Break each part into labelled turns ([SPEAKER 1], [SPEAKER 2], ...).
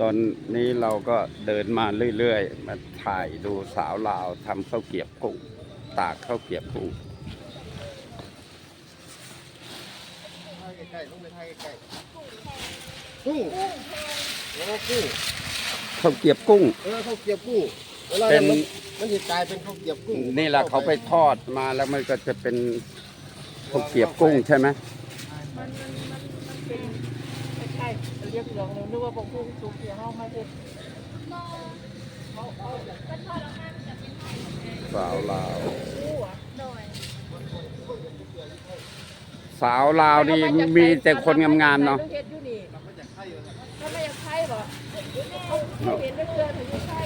[SPEAKER 1] ตอนนี้เราก็เดินมาเรื่อยๆ มาถ่ายดูสาวลาวทำข้าวเกรียบกุ้งตากข้าวเกรียบกุ้ง
[SPEAKER 2] ใกล้ๆลงไปไทยใกล้ๆกุ้งโอ้กุ้ง
[SPEAKER 1] ข้าวเกรียบกุ้ง
[SPEAKER 2] เออข้าวเกรียบกุ้งเวลา
[SPEAKER 1] เป็น
[SPEAKER 2] มันมันจะกลายเป็นข้าวเกรียบกุ้ง
[SPEAKER 1] นี่แหละเขาไปทอดมาแล้วมันก็จะเป็นข้าวเกรียบกุ้งใช่ไหม
[SPEAKER 3] มันมันมันมันเป็นไม่ใช่เรียกเหลืองเลยนึกว่าบอกพุ่งสูงเสียห้องมาเห็ด
[SPEAKER 1] สาวลาว
[SPEAKER 3] คู่อะ
[SPEAKER 1] สาวลาวนี่มีแต่คนงามๆเนาะ
[SPEAKER 3] เห็ดอยู่นี่ถ้าไม่อยากใช่หรอเขาเห็นได้เกลือถึงไม่ใช่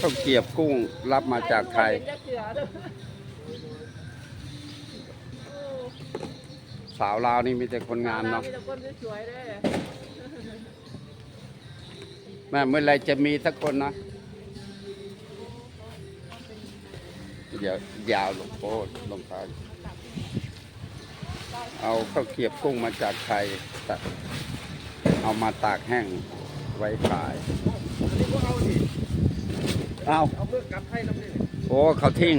[SPEAKER 1] ข้าวเกรียบกุ้งรับมาจากไทย
[SPEAKER 3] เห็นได้เกลือเด้อ
[SPEAKER 1] สาวลาวนี่มีแต่คนงามเนาะ
[SPEAKER 3] มีแต่คนสวยๆเลย
[SPEAKER 1] แม่เมื่อไรจะมีสักคนนะเดี๋ยวยาวลงโอ้ลงไปเอาข้าวเกรียบกุ้งมาจากไทยตัดเอามาตากแห้งไว้ขาย
[SPEAKER 2] อันนี้ก็เอาดิ
[SPEAKER 1] เอา
[SPEAKER 2] เอาเมื่อกลับไทยน้ำนี่
[SPEAKER 1] โอ้เขาทิ้ง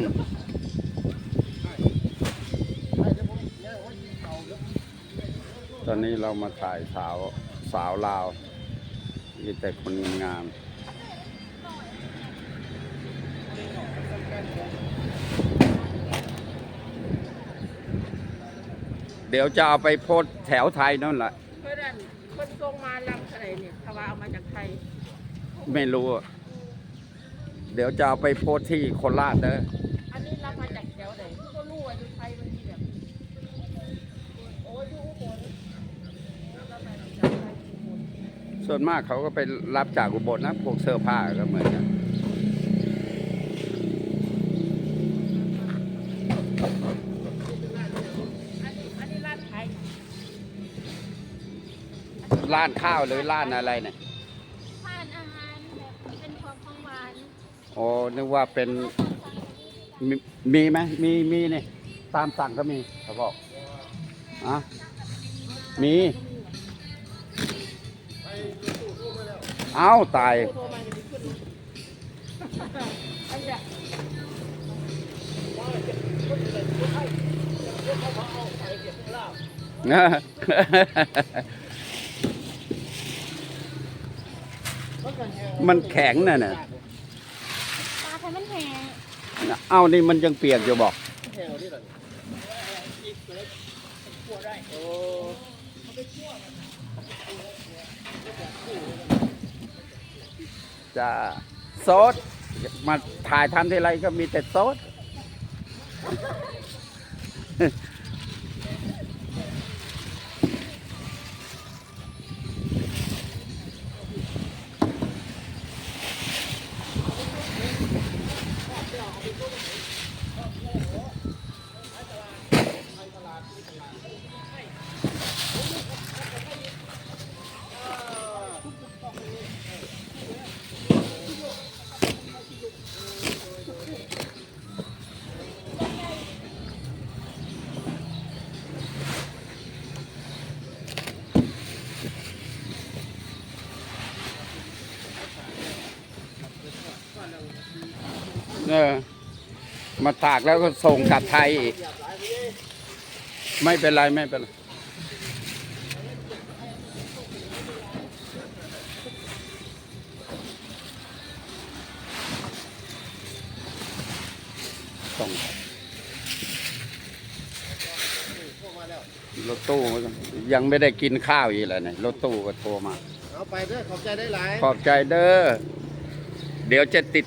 [SPEAKER 1] ตอนนี้เรามาถ่ายสาวสาวลาวมีแต่คนงามเดี๋ยวจะเอาไปโพสต์แถวไทยนั่นแหละ
[SPEAKER 3] เพื่อนคนทรงมาลำอะไรเนี่ยทว่าเอามาจากไทย
[SPEAKER 1] ไม่รู้อะเดี๋ยวจะเอาไปโพสต์ที่โคราชเด้อ
[SPEAKER 3] อันนี้รับมาจากแถวไหนก็รู้ว่าอยู่ไทยมันมีแบบโอ้ยอยู่อุบลรับมาจากไทยอุบล
[SPEAKER 1] ส่วนมากเขาก็ไปรับจากอุบลนะพวกเสื้อผ้าก็เหมือนกัน
[SPEAKER 3] อันนี้อันนี้ร้านขาย
[SPEAKER 1] ร้านข้าวหรือร้านอะไรเนี่ย
[SPEAKER 4] ทานอาหารแบบเป็นของของหวาน
[SPEAKER 1] โอ้นึกว่าเป็นมีมีไหมมีมีนี่ตามสั่งก็มีเขาบอกอะมี เอาตาย
[SPEAKER 3] โทรมาจะมีขึ้นอันเนี้ย
[SPEAKER 1] มันแข็งน่ะน่ะ
[SPEAKER 4] ปลาไทยมันแห้ง
[SPEAKER 1] เอานี่มันยังเปียกอยู่บอก
[SPEAKER 2] แห้งเอาดิล่ะโอ้
[SPEAKER 1] จะโซดมาถ่ายทำที่ไรก็มีแต่โซด เออ มาตากแล้วก็ส่งกลับไทยอีก ไม่เป็นไร ไม่เป็นไรส่งรถตู้ยังไม่ได้กินข้าวอีกเลยเนี่ยรถตู้ก็โทรมา
[SPEAKER 2] เอาไปเด้อขอบใจได้หลาย
[SPEAKER 1] ขอบใจเด้อ เดี๋ยวจะติด